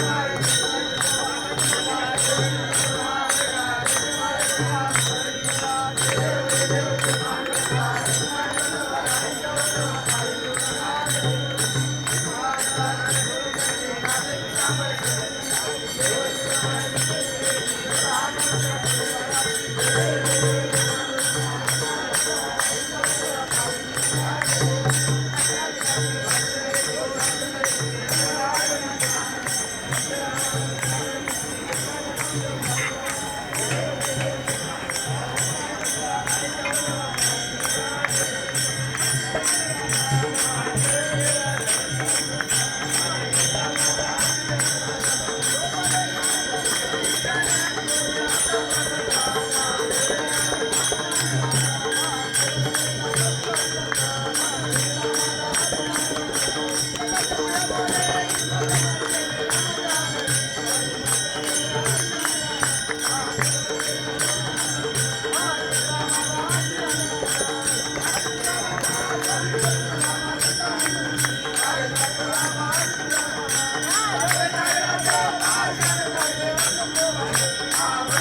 Christ. Thank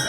you.